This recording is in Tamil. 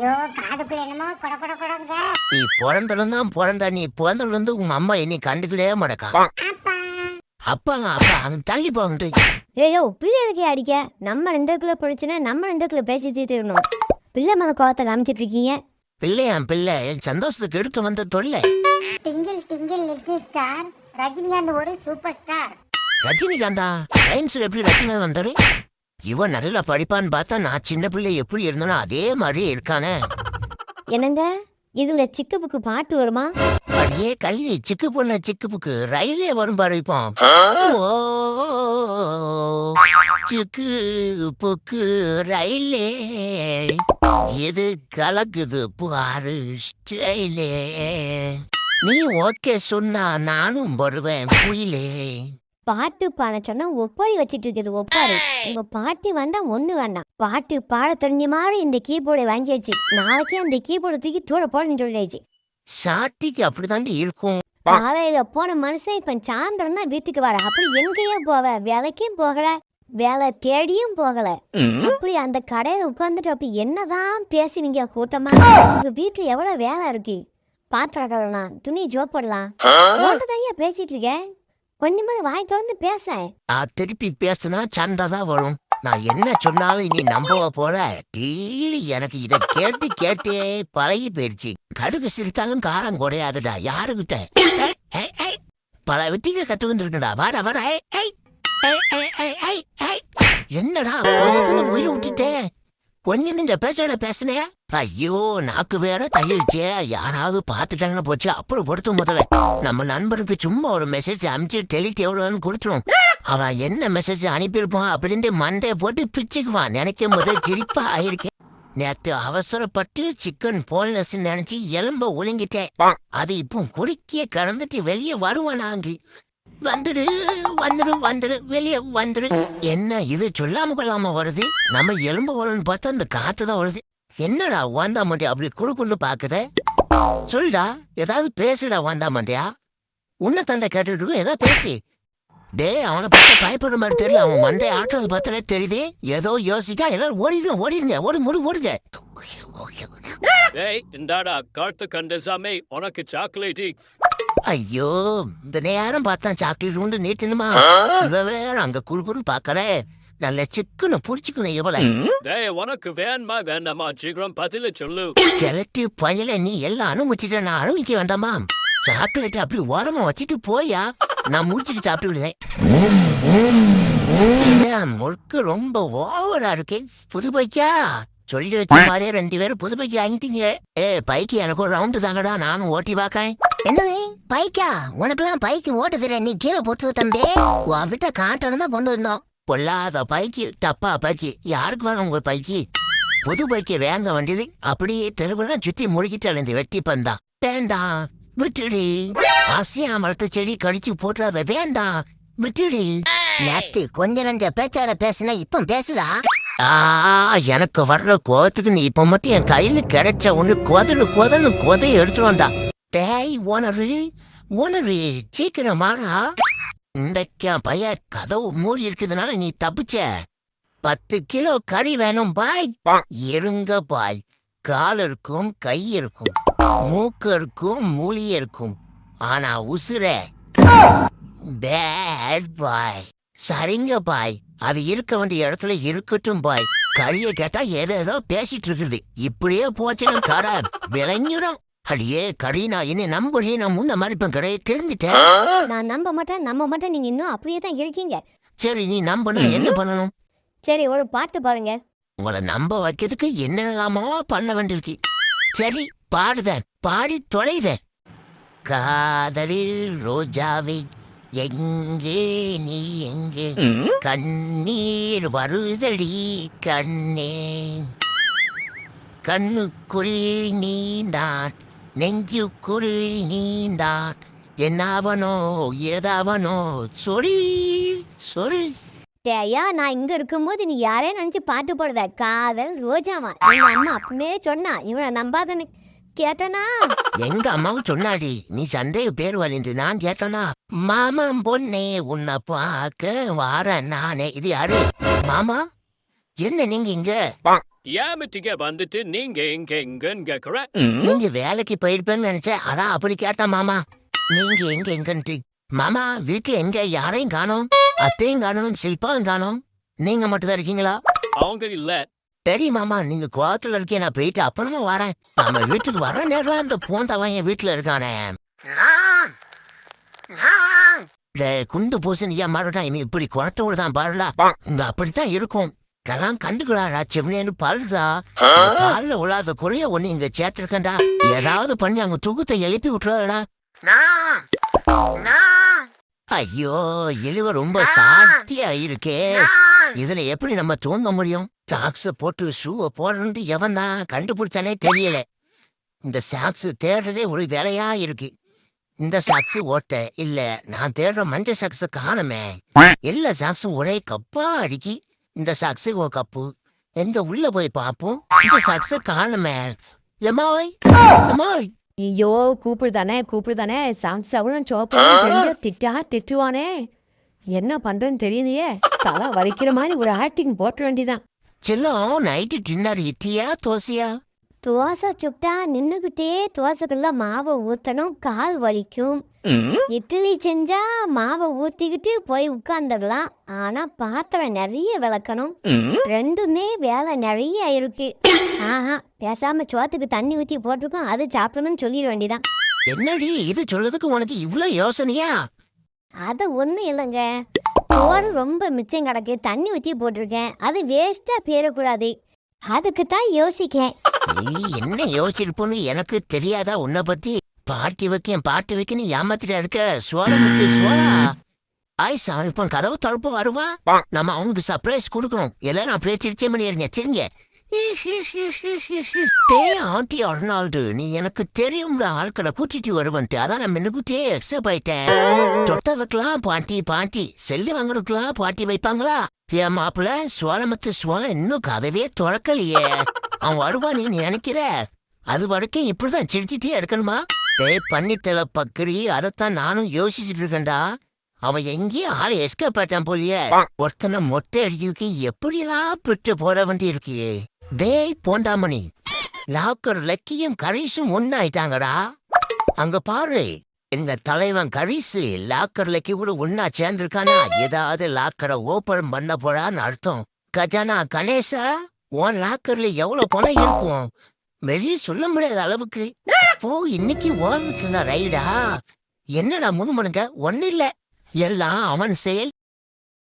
ஐயோ காதுக்குள்ள என்னமோ கொட கொட கொடங்க. நீ பிறந்தலும் தான் பிறந்த நீ பிறந்ததுல இருந்து உங்க அம்மா என்னை கண்டுக்கவே மாட்டக்கா. அப்பா. அப்பா அப்பா அங்க தள்ளி போங்கிட்டு ஏயோ பிள்ளை எதுக்கே அடிக்க? நம்ம ரெண்டுக்குள்ள பிடிச்சுன்னா நம்ம ரெண்டுக்குள்ள பேசி தீர்த்துக்கணும். பிள்ளை மேல கோவத்தை காமிச்சிட்டு இருக்கீங்க. பிள்ளையா பிள்ளை என் சந்தோஷத்துக்கு எடுக்க வந்த தொல்லை. Twinkle twinkle little star Rajinikanth ஒரு சூப்பர் ஸ்டார் ரஜினிகாந்தா சயின்ஸ்ல எப்படி ரஜினிகாந்த் வந்தாரு? இவன் நல்லா படிப்பான்னு பார்த்தா நான் சின்ன பிள்ளை எப்படி இருந்தனோ அதே மாதிரி இருக்கானே. என்னங்க? இதுல சிக்கு புக்கு பாட்டு வருமா? அடியே கல்வி சிக்கு பொண்ண சிக்கு புக்கு ரயிலே வரும் பாரு இப்போ. ஓ சிக்கு புக்கு ரயிலே. எது கலக்குது பாரு ஸ்டைலே. நீ ஓகே சொன்னா நானும் வருவேன் புயலே பாட்டு பாட சொன்னா ஒப்பாரி வச்சிட்டு இருக்குது ஒப்பாரி. உங்க பாட்டி வந்தா ஒண்ணு வேண்டாம். பாட்டு பாட தெரிஞ்ச மாதிரி இந்த கீபோர்டை வாங்கியாச்சு. நாளைக்கே அந்த கீபோர்டை தூக்கி தூர போடணும்னு சொல்லியாச்சு. சாட்டிக்கு அப்படிதாண்டி இருக்கும். காலையில போன மனுஷன் இப்ப சாயந்தரம் தான் வீட்டுக்கு வர. அப்படி எங்கேயோ போவ. வேலைக்கும் போகல. வேலை தேடியும் போகல. அப்படி அந்த கடையில உட்காந்துட்டு அப்படி என்னதான் பேசினீங்க கூட்டமா? உங்க வீட்டுல எவ்வளவு வேலை இருக்கு? பாத்திரம் துணி ஜோப்படலாம் ஓட்டதையா பேசிட்டு இருக்கேன். ஒண்ணுமே வாய் திறந்து பேச நான் திருப்பி பேசுனா சண்டை தான் வரும். நான் என்ன சொன்னாலும் நீ நம்பவ போற டெய்லி எனக்கு இத கேட்டு கேட்டே பழகி போயிடுச்சு. கடுகு சிரித்தாலும் காரம் குறையாதுடா யாருகிட்ட ஏய், பல வித்திக கத்து வந்திருக்கடா வாடா வாடா என்னடா உயிரை விட்டுட்டேன் கொஞ்சம் நெஞ்ச பேசோட பேசுனே? ஐயோ நாக்கு வேற தையிடுச்சே யாராவது பார்த்துட்டாங்கன்னு போச்சு. அப்புறம் பொறுத்து முதல்ல. நம்ம நண்பருக்கு சும்மா ஒரு மெசேஜ் அனுப்பிச்சு டெலிட் எவ்வளோன்னு கொடுத்துரும். அவன் என்ன மெசேஜ் அனுப்பியிருப்பான் அப்படின்ட்டு மண்டையை போட்டு பிச்சுக்குவான். நினைக்கும் போது சிரிப்பா ஆயிருக்கேன் நேத்து அவசரப்பட்டு சிக்கன் போல்னஸ் நினைச்சு எலும்ப ஒழுங்கிட்டேன். அது இப்போ குறுக்கிய கடந்துட்டு வெளியே வருவானாங்க. வந்துடு வந்துடு வந்துடு வெளியே வந்துடு. என்ன இது சொல்லாம கொள்ளாம வருது? நம்ம எலும்பு வரும்னு பார்த்தா அந்த காத்து தான் வருது. என்னடா வாந்தா மண்டியா அப்படி குறுக்குன்னு பாக்குதே சொல்டா ஏதாவது பேசுடா வாந்தா மண்டியா உன்னை தண்டை கேட்டுட்டு இருக்கும் ஏதோ பேசி. டேய் அவனை பார்த்து பயப்படுற மாதிரி தெரியல அவன் மண்டை ஆட்டுறது பார்த்தாலே தெரியுது. ஏதோ யோசிக்கா எல்லாரும் ஓடிடுங்க ஓடிடுங்க ஓடி முடி ஓடுங்க. ஏய் இந்தாடா காட்டு கண்டசாமி உனக்கு சாக்லேட்டி ஐயோ இந்த நேரம் பார்த்தா சாக்லேட் உண்டு நீட்டணுமா? இவ வேற அங்க குறுகுறு பாக்கற நல்ல சிக்குன்னு புடிச்சுக்கணும் இவள. டேய் உனக்கு வேணுமா வேண்டாமா சீக்கிரம் பதில சொல்லு. கிளட்டி பயல நீ எல்லாம் அனுமதிச்சிட்ட நான் அனுமதிக்க வேண்டாமா? சாக்லேட் அப்படி ஓரமா வச்சுட்டு போயா? நான் முடிச்சுட்டு சாப்பிட்டு விடுவேன் ஏன் முறுக்கு ரொம்ப ஓவரா இருக்கு. புது பைக்கா சொல்லி வச்ச மாதிரியே ரெண்டு பேரும் புது பைக்கு வாங்கிட்டீங்க ஏ பைக்கு எனக்கு ஒரு ரவுண்டு தாங்கடா. நானும் ஓட்டி பார்க்கேன் என்னது? பைக்கா? உனக்கெல்லாம் பைக்கு ஓட்ட தெரியும் நீ கீழே போட்டு தம்பி. உன் விட்ட காட்டணும் தான் கொண்டு வந்தோம். பொல்லாத பைக்கு டப்பா பைக்கு. யாருக்கு வேணும் உங்க பைக்கு? புது பைக்கு வேங்க வேண்டியது அப்படியே தெருவெல்லாம் சுத்தி முழுகிட்டு இந்த வெட்டி பந்தா. வேண்டாம் விட்டுடி. ஆசியா மரத்து செடி கடிச்சு போட்டுறாத வேண்டாம் விட்டுடி. நேத்து கொஞ்ச நஞ்ச பேச்சாட பேசுன இப்ப பேசுதா? ஆ எனக்கு வர்ற கோவத்துக்கு நீ இப்ப மட்டும் என் கையில கிடைச்ச ஒண்ணு கொதலு கொதலு கொதைய எடுத்துட்டு வந்தா. டேய் ஓனரு ஓனரு சீக்கிரம் மாறா இன்றைக்கு பைய கதவு மூடி இருக்குதுனால நீ தப்பிச்ச. பத்து கிலோ கறி வேணும் பாய். இருங்க பாய். கால் இருக்கும் கை இருக்கும். மூக்கு இருக்கும் மூலி இருக்கும். ஆனா உசுர. பேட் பாய் சரிங்க பாய். அது இருக்க வேண்டிய இடத்துல இருக்கட்டும் பாய். கறியை கேட்டா ஏதோ ஏதோ பேசிட்டு இருக்குது. இப்படியே போச்சுன்னா கரை விளைஞ்சிடும் அடியே கறி நான் என்ன நம்புறேன் நான் முன்ன மாதிரி இப்ப கரையை தெரிஞ்சுட்டேன் நான் நம்ப மாட்டேன் நம்ப மாட்டேன் நீங்க இன்னும் அப்படியே தான் இருக்கீங்க. சரி நீ நம்பணும் என்ன பண்ணணும்? சரி ஒரு பாட்டு பாருங்க உங்களை நம்ப வைக்கிறதுக்கு என்னெல்லாமோ பண்ண வேண்டியிருக்கு. சரி பாடுதேன் பாடி தொலைதேன். காதலில் ரோஜாவை எங்கே நீ எங்கே? கண்ணீர் வருதடி கண்ணே. கண்ணுக்குள் நீந்தான் நெஞ்சுக்குள் நீந்தான் என்னாவனோ ஏதாவனோ சொல் சொல் ஐயா நான் இங்க இருக்கும்போது நீ யாரே நினைச்சு பாட்டு போடுத காதல் ரோஜாவா எங்க அம்மா அப்பவே சொன்னா இவனை நம்பாதன்னு கேட்டனா எங்க அம்மாவும் சொன்னாடி நீ சந்தேக பேர் வலின்று நான் கேட்டனா மாமன் பொண்ணே உன்னை பார்க்க வார நானே இது யாரு மாமா என்ன நீங்க இங்க ஏமிட்டிங்க வந்துட்டு நீங்க இங்க எங்கன்னு கேக்குற நீங்க வேலைக்கு போயிருப்பேன்னு நினைச்சேன். அதான் அப்படி கேட்டேன் மாமா. நீங்க எங்க எங்கன்ட்டு மாமா வீட்டுல எங்க? யாரையும் காணோம். அத்தையும் காணோம் சில்பாவும் காணோம். நீங்க மட்டும் தான் இருக்கீங்களா? அவங்க இல்ல. சரி மாமா. நீங்க கோவத்துல இருக்கே நான் போயிட்டு அப்புறமா வரேன். நம்ம வீட்டுக்கு வர நேரம் அந்த பூந்தவன் என் வீட்டுல இருக்கானே. இந்த குண்டு பூசணியா மறுதான் இவன் இப்படி குளத்த விடுதான் பாருடா. இங்க அப்படித்தான் இருக்கும். கலாம் கண்டுக்கிறாரா செம்னேன்னு பாருடா. காலில் உழாத குறைய ஒண்ணு இங்க சேர்த்திருக்கேன்டா. ஏதாவது பண்ணி அங்க தூக்கத்தை எழுப்பி விட்டுறாடா ஐயோ இழுவ ரொம்ப சாஸ்தியா இருக்கே. இதுல எப்படி நம்ம தூங்க முடியும்? சாக்ஸ போட்டு ஷூவை போடுறது எவன் தான் கண்டுபிடிச்சானே தெரியல. இந்த சாக்ஸ் தேடுறதே ஒரு வேலையா இருக்கு. இந்த சாக்ஸ் ஓட்ட இல்ல நான் தேடுற மஞ்சள் சாக்ஸ் காணுமே. எல்லா சாக்ஸும் ஒரே கப்பா அடிக்கி இந்த சாக்ஸ் ஒரு கப்பு எங்க உள்ள போய் பாப்போம் இந்த சாக்ஸ் காணுமே. எம்மாய்? எம்மாய்? ஐயோ கூப்பிடுதானே கூப்பிடுதானே? சாங்ஸ் அவனும் சோப்பு தெரிஞ்ச திட்டா திட்டுவானே. என்ன பண்றேன்னு தெரியலையே தலை வலிக்கிற மாதிரி ஒரு ஆக்டிங் போட்ட வேண்டியதான் செல்லம் நைட்டு டின்னர் இட்லியா தோசையா? தோசை சுட்டா நின்றுக்கிட்டே தோசைக்குள்ள மாவை ஊற்றணும் கால் வலிக்கும். இட்லி செஞ்சா மாவை ஊற்றிக்கிட்டு போய் உட்காந்துடலாம் ஆனால் பாத்திரம் நிறைய விளக்கணும். ரெண்டுமே வேலை நிறைய இருக்கு. ஆஹா பேசாம சோத்துக்கு தண்ணி ஊற்றி போட்டிருக்கோம். அது சாப்பிடணும்னு சொல்லிட வேண்டியதான் என்னடி இது சொல்றதுக்கு உனக்கு இவ்ளோ யோசனையா? அது ஒன்றும் இல்லைங்க. சோறு ரொம்ப மிச்சம் கிடக்கு. தண்ணி ஊற்றி போட்டிருக்கேன். அது வேஸ்ட்டாக போயிடக்கூடாது. அதுக்கு தான் யோசிக்கேன். என்ன யோசிச்சிருப்போன்னு எனக்கு தெரியாதா? உன்னை பத்தி பாட்டி வைக்கேன் பாட்டி வைக்கன்னு ஏமாத்திட்டு இருக்க? சோழமுத்து சோழா? ஆய் சாமி இப்போ கதவு திறப்பு வருவா? நம்ம அவனுக்கு சர்ப்ரைஸ் கொடுக்கணும். எல்லாரும் அப்படியே சிரிச்சே பண்ணிடுங்க சரிங்க. டே ஆண்டி அர்னால்டு நீ எனக்கு தெரியும்ல ஆட்களை கூட்டிட்டு வருவன்ட்டு. அதான் நான் முன்னுக்குட்டியே எக்ஸப் ஆயிட்டேன். தொட்ட வைக்கலாம் பாட்டி பாட்டி. செல்லு வாங்குறதுக்கெல்லாம் பாட்டி வைப்பாங்களா? என் மாப்பிள்ள சோழமத்து சோழம் இன்னும் கதவே திறக்கலையே. அவன் வருவான் நீ நினைக்கிற? அது வரைக்கும் இப்படிதான் சிரிச்சிட்டே இருக்கணுமா? டேய் பண்ணித்தல பக்கிரி. அதைத்தான் நானும் யோசிச்சுட்டு இருக்கேன்டா. அவன் எங்கேயும் ஆள் எஸ்கேப் ஆட்டான் போலியே. ஒருத்தனை மொட்டை அடிக்கிறதுக்கு எப்படிலாம் பிட்டு போற வந்து இருக்கியே டேய் போண்டாமணி. லாக்கர் லக்கியும் கரீஸும் ஒன்னாயிட்டாங்கடா. அங்க பாரு. எங்க தலைவன் கரீசு லாக்கர் லக்கி கூட ஒன்னா சேர்ந்திருக்கானா? ஏதாவது லாக்கரை ஓபன் பண்ண போறான்னு அர்த்தம். கஜானா கணேசா? உன் லாக்கர்ல எவ்வளவு பணம் இருக்கும் வெளியே சொல்ல முடியாத அளவுக்கு. போ இன்னைக்கு ஓவிட்டு ரைடா. என்னடா முணுமுணுங்க? ஒண்ணு இல்ல. எல்லாம் அவன் செயல்.